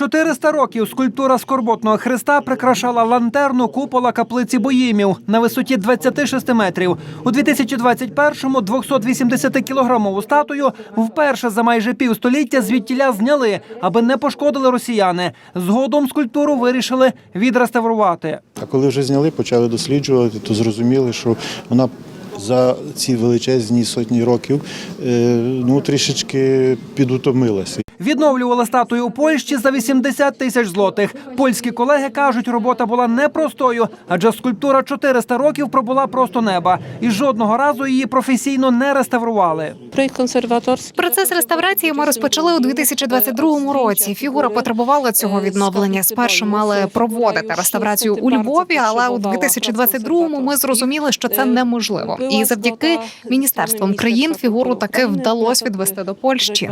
400 років скульптура скорботного Христа прикрашала лантерну купола каплиці Боїмів на висоті 26 метрів. У 2021-му 280-кілограмову статую вперше за майже півстоліття звідтіля зняли, аби не пошкодили росіяни. Згодом скульптуру вирішили відреставрувати. А коли вже зняли, почали досліджувати, то зрозуміли, що вона за ці величезні сотні років е, ну, трішечки підутомилася. Відновлювали статую у Польщі за 80 тисяч злотих. Польські колеги кажуть, робота була непростою, адже скульптура 400 років пробула просто неба, і жодного разу її професійно не реставрували. Процес реставрації ми розпочали у 2022 році. Фігура потребувала цього відновлення. Спершу мали проводити реставрацію у Львові, але у 2022-му ми зрозуміли, що це неможливо. І завдяки міністерствам країн фігуру таки вдалося відвести до Польщі.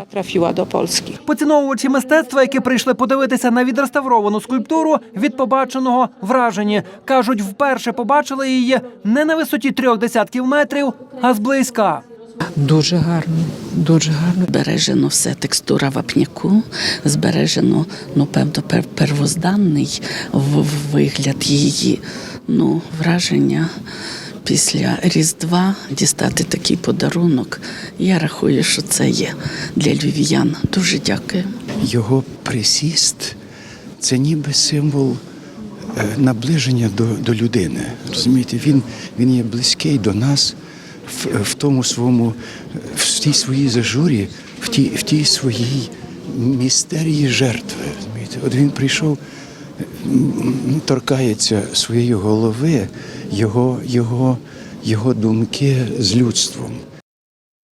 Поціновувачі мистецтва, які прийшли подивитися на відреставровану скульптуру, від побаченого вражені кажуть, вперше побачили її не на висоті трьох десятків метрів, а зблизька. Дуже гарно, дуже гарно. Збережено все текстура вапняку, збережено, ну, певно, пер- первозданний вигляд її. Ну, враження після Різдва дістати такий подарунок. Я рахую, що це є для львів'ян. Дуже дякую. його присіст це ніби символ е, наближення до, до людини. Розумієте, він, він є близький до нас в, в тому своєму, в тій своїй зажурі, в тій, в тій своїй містерії жертви. Розумієте? От він прийшов, торкається своєї голови, його, його, його думки з людством.